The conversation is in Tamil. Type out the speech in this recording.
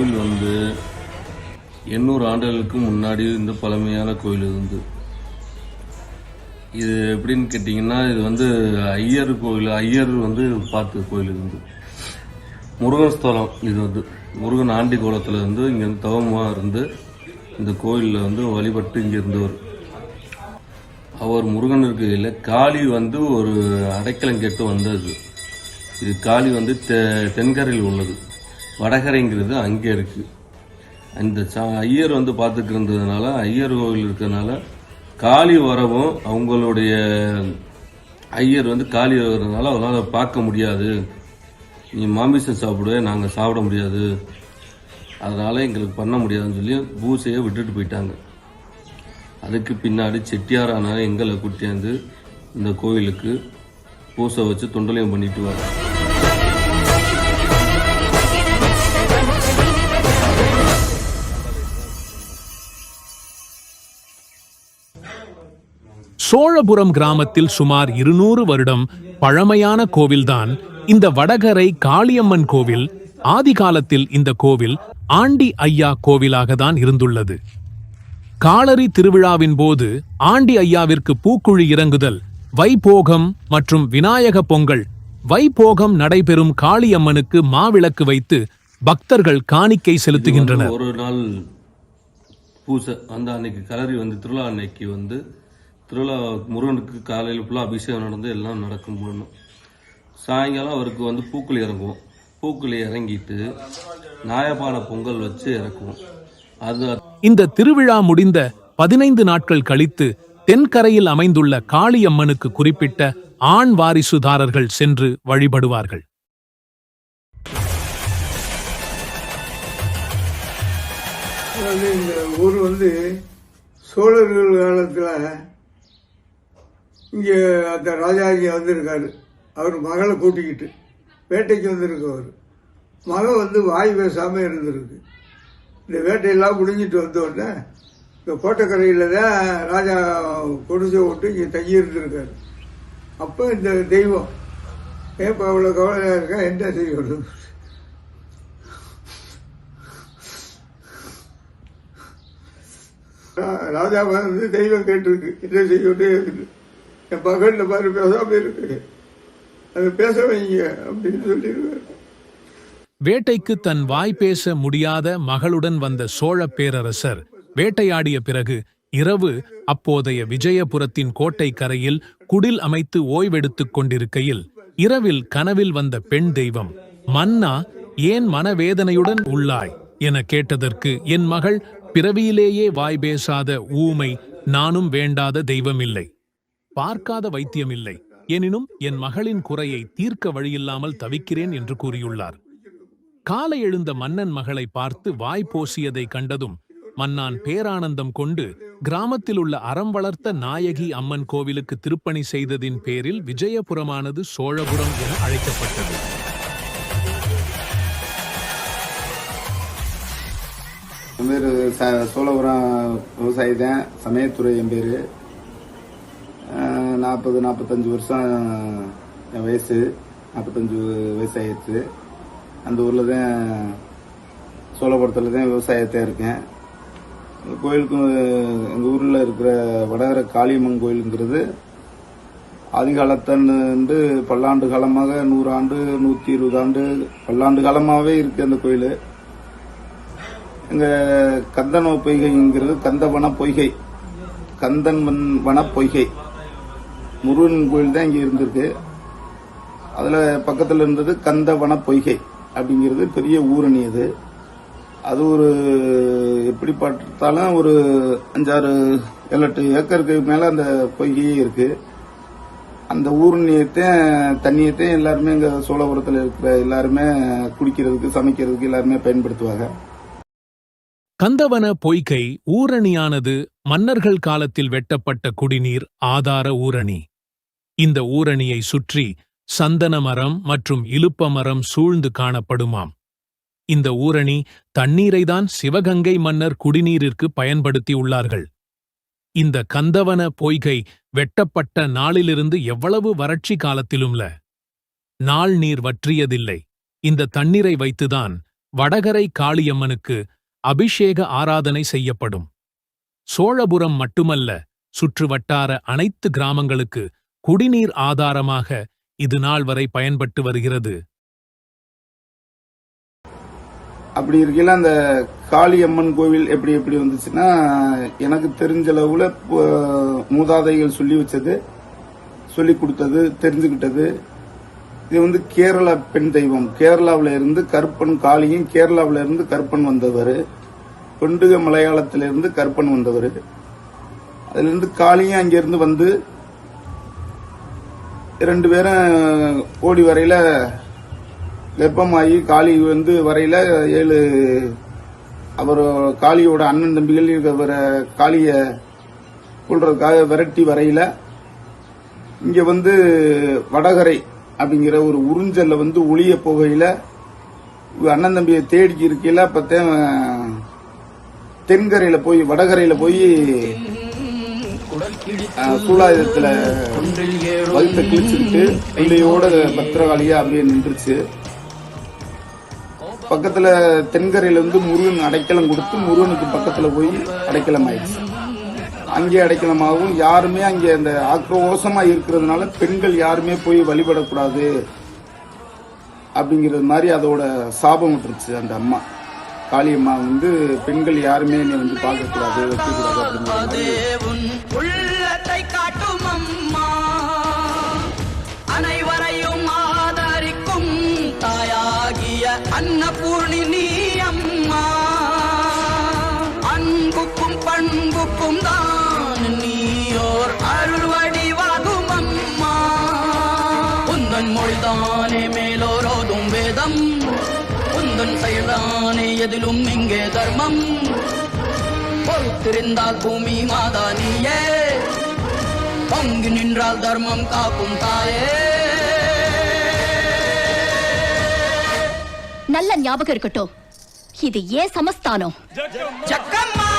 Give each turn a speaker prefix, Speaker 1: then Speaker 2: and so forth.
Speaker 1: கோவில் வந்து எண்ணூறு ஆண்டுகளுக்கு முன்னாடி இந்த பழமையான கோயில் இருந்து இது எப்படின்னு கேட்டிங்கன்னா இது வந்து ஐயர் கோயில் ஐயர் வந்து பார்த்த கோயில் இருந்து முருகன் ஸ்தலம் இது வந்து. முருகன் ஆண்டி கோலத்தில் இருந்து இங்கே தவமாக இருந்து இந்த கோயிலில் வந்து வழிபட்டு இங்கே இருந்தவர். அவர் முருகன் இருக்கையில் காளி வந்து ஒரு அடைக்கலம் கேட்டு வந்தது. இது காளி வந்து தெ தென்கரையில் உள்ளது. வடகரைங்கிறது அங்கே இருக்குது அந்த சா ஐயர் வந்து பார்த்துட்டு இருந்ததுனால ஐயர் கோவில் இருக்கிறதுனால காளி வரவும் அவங்களுடைய ஐயர் வந்து காளி வர்றதுனால அவனால் பார்க்க முடியாது. நீ மாமிசம் சாப்பிடுவே நாங்கள் சாப்பிட முடியாது. அதனால் எங்களுக்கு பண்ண முடியாதுன்னு சொல்லி பூசையை விட்டுட்டு போயிட்டாங்க. அதுக்கு பின்னாடி செட்டியாரான எங்களை கூட்டியாந்து இந்த கோயிலுக்கு பூசை வச்சு தொண்டலையும் பண்ணிட்டு வர
Speaker 2: சோழபுரம் கிராமத்தில் சுமார் இருநூறு வருடம் பழமையான கோவில்தான் இந்த வடகரை காளியம்மன் கோவில். ஆதி காலத்தில் இந்த கோவில் ஆண்டி ஐயா கோவிலாக தான் இருந்துள்ளது. காலரி திருவிழாவின் போது ஆண்டி ஐயாவிற்கு பூக்குழி இறங்குதல் வைபோகம் மற்றும் விநாயக பொங்கல் வைபோகம் நடைபெறும் காளியம்மனுக்கு மாவிளக்கு வைத்து பக்தர்கள் காணிக்கை செலுத்துகின்றனர்.
Speaker 1: ஒரு நாள் பூசை அந்த அன்னைக்கு கலரி வந்து திருவிழா அன்னைக்கு வந்து திருவிழா முருகனுக்கு காலையில் ஃபுல்லாக அபிஷேகம் நடந்து எல்லாம் நடக்கும் முழுணும் சாயங்காலம் அவருக்கு வந்து பூக்குழி இறங்குவோம். பூக்குழி இறங்கிட்டு நாயப்பான பொங்கல் வச்சு இறக்குவோம். அது
Speaker 2: இந்த திருவிழா முடிந்த பதினைந்து நாட்கள் கழித்து தென்கரையில் அமைந்துள்ள காளியம்மனுக்கு குறிப்பிட்ட ஆண் வாரிசுதாரர்கள் சென்று வழிபடுவார்கள்.
Speaker 3: இந்த ஊர் வந்து சோழர்கள் காலத்தில் இங்கே அந்த ராஜா இங்கே வந்திருக்காரு. அவர் மகளை கூட்டிக்கிட்டு வேட்டைக்கு வந்திருக்கவர். மகள் வந்து வாய் பேசாமல் இருந்திருக்கு. இந்த வேட்டையெல்லாம் முடிஞ்சிட்டு வந்த உடனே இந்த கோட்டைக்கரையில் தான் ராஜா கொடுச விட்டு இங்கே தங்கியிருந்துருக்காரு அப்போ இந்த தெய்வம் ஏப்பா அவ்வளோ கவலையாக இருக்கா? என்ன செய்யணும் ரா- ராஜா வந்து தெய்வம் கேட்டிருக்கு. என்ன செய்யணும்? இருக்குது என் பகல்ல பாரு பேசாம இருக்கு. அது பேச வைங்க அப்படின்னு சொல்லியிருக்காரு
Speaker 2: வேட்டைக்கு தன் வாய் பேச முடியாத மகளுடன் வந்த சோழ பேரரசர் வேட்டையாடிய பிறகு இரவு அப்போதைய விஜயபுரத்தின் கோட்டை கரையில் குடில் அமைத்து ஓய்வெடுத்துக் கொண்டிருக்கையில் இரவில் கனவில் வந்த பெண் தெய்வம் மன்னா ஏன் மனவேதனையுடன் உள்ளாய்? என கேட்டதற்கு என் மகள் பிறவியிலேயே வாய் பேசாத ஊமை நானும் வேண்டாத தெய்வமில்லை பார்க்காத வைத்தியம் இல்லை. எனினும் என் மகளின் குறையை தீர்க்க வழியில்லாமல் தவிக்கிறேன் என்று கூறியுள்ளார். காலை எழுந்த மன்னன் மகளை பார்த்து வாய் போசியதை கண்டதும் மன்னான் பேரானந்தம் கொண்டு கிராமத்தில் உள்ள அறம் வளர்த்த நாயகி அம்மன் கோவிலுக்கு திருப்பணி செய்ததின் பேரில் விஜயபுரமானது சோழபுரம் என அழைக்கப்பட்டது.
Speaker 4: பேர் சோழபுரம் விவசாயி தான். சமயத்துறை என் பேர். நாற்பது நாற்பத்தஞ்சு வருஷம் என் வயசு. நாற்பத்தஞ்சு வயசு ஆயிடுச்சு அந்த ஊரில் தான் சோழபுரத்தில் தான் விவசாயத்தை இருக்கேன். கோயிலுக்கும் எங்கள் ஊரில் இருக்கிற வடகர காளியம்மன் கோயிலுங்கிறது ஆதிகாலத்தன்று பல்லாண்டு காலமாக நூறாண்டு நூற்றி இருபது ஆண்டு பல்லாண்டு காலமாகவே இருக்குது அந்த கோயில். எங்கள் கந்தன பொய்கைங்கிறது கந்தவன பொய்கை. கந்தன் வன்- வன பொய்கை. முருகன் கோயில் தான் இங்கே இருந்திருக்கு. அதில் பக்கத்தில் இருந்தது கந்தவன பொய்கை அப்படிங்கிறது பெரிய ஊரணி அது. அது ஒரு எப்படி பார்த்தாலும் ஒரு அஞ்சாறு ஏழு எட்டு ஏக்கருக்கு மேலே அந்த பொய்கையே இருக்கு. அந்த ஊரணியத்தையும் தண்ணியத்தையும் எல்லாருமே இங்கே சோழபுரத்தில் இருக்கிற எல்லாருமே குடிக்கிறதுக்கு சமைக்கிறதுக்கு எல்லாருமே பயன்படுத்துவாங்க.
Speaker 2: கந்தவன பொய்கை ஊரணியானது மன்னர்கள் காலத்தில் வெட்டப்பட்ட குடிநீர் ஆதார ஊரணி. இந்த ஊரணியை சுற்றி சந்தன மரம் மற்றும் இலுப்ப மரம் சூழ்ந்து காணப்படுமாம். இந்த ஊரணி தண்ணீரைதான் சிவகங்கை மன்னர் குடிநீரிற்கு பயன்படுத்தியுள்ளார்கள் இந்த கந்தவன பொய்கை வெட்டப்பட்ட நாளிலிருந்து எவ்வளவு வறட்சி காலத்திலும்ல. நாள் நீர் வற்றியதில்லை. இந்த தண்ணீரை வைத்துதான் வடகரை காளியம்மனுக்கு அபிஷேக ஆராதனை செய்யப்படும். சோழபுரம் மட்டுமல்ல சுற்றுவட்டார அனைத்து கிராமங்களுக்கு குடிநீர் ஆதாரமாக இது நாள் வரை பயன்பட்டு வருகிறது.
Speaker 4: அப்படி இருக்கையில் அந்த காளியம்மன் கோவில் எப்படி எப்படி வந்துச்சுன்னா எனக்கு தெரிஞ்ச அளவுல மூதாதைகள் சொல்லி வச்சது சொல்லி கொடுத்தது தெரிஞ்சுக்கிட்டது. இது வந்து கேரள பெண் தெய்வம். கேரளாவுல இருந்து கருப்பன் காளியும் கேரளாவுல இருந்து கருப்பன் வந்தவர். கொண்டுக மலையாளத்திலிருந்து கற்பன் கருப்பன் வந்தவர். அதுல இருந்து காளியும் அங்கிருந்து வந்து ரெண்டு பேரும் ஓடி வரையில வெப்பமாகி காளி வந்து வரையில ஏழு அவர் காளியோட அண்ணன் தம்பிகள் இருக்கிற காளியை கொள்றதுக்காக விரட்டி வரையில இங்க வந்து வடகரை அப்படிங்கிற ஒரு உறிஞ்சல்ல வந்து ஒளிய போகையில அண்ணன் தம்பியை தேடி இருக்கையில பார்த்தேன் தென்கரையில போய் வடகரையில போய் அஹ், சூலாயுதத்துல வகுத்த கிழிச்சுக்கிட்டு பிள்ளையோட பத்திரகாளியா அப்படியே நின்றுச்சு. பக்கத்துல தென்கரையில இருந்து முருகன் அடைக்கலம் கொடுத்து முருகனுக்கு பக்கத்துல போய் அடைக்கலம் ஆயிடுச்சு அங்கே அடைக்கலமாகவும் யாருமே அங்கே அந்த ஆக்ரோஷமா இருக்கிறதுனால பெண்கள் யாருமே போய் வழிபடக்கூடாது அப்படிங்கிறது மாதிரி அதோட சாபம் விட்டுருச்சு அந்த அம்மா. காளியம்மா வந்து பெண்கள் யாருமே என்னை வந்து பார்க்கக்கூடாது வைக்கக்கூடாது அப்படிங்கிற மாதிரி
Speaker 5: பண்புக்கும் தான் நீயோர் அருள் வடிவாகும் அம்மா உந்தன் மொழிதானே மேலோரோதும் வேதம். உந்தன் செயல்தானே எதிலும் இங்கே தர்மம். பொறுத்திருந்தால் பூமி மாதா நீயே. பங்கு நின்றால் தர்மம் காக்கும் தாயே.
Speaker 6: நல்ல ஞாபகம் இருக்கட்டும். இது ஏன் சமஸ்தானம்?
Speaker 5: ஜக்கம்மா.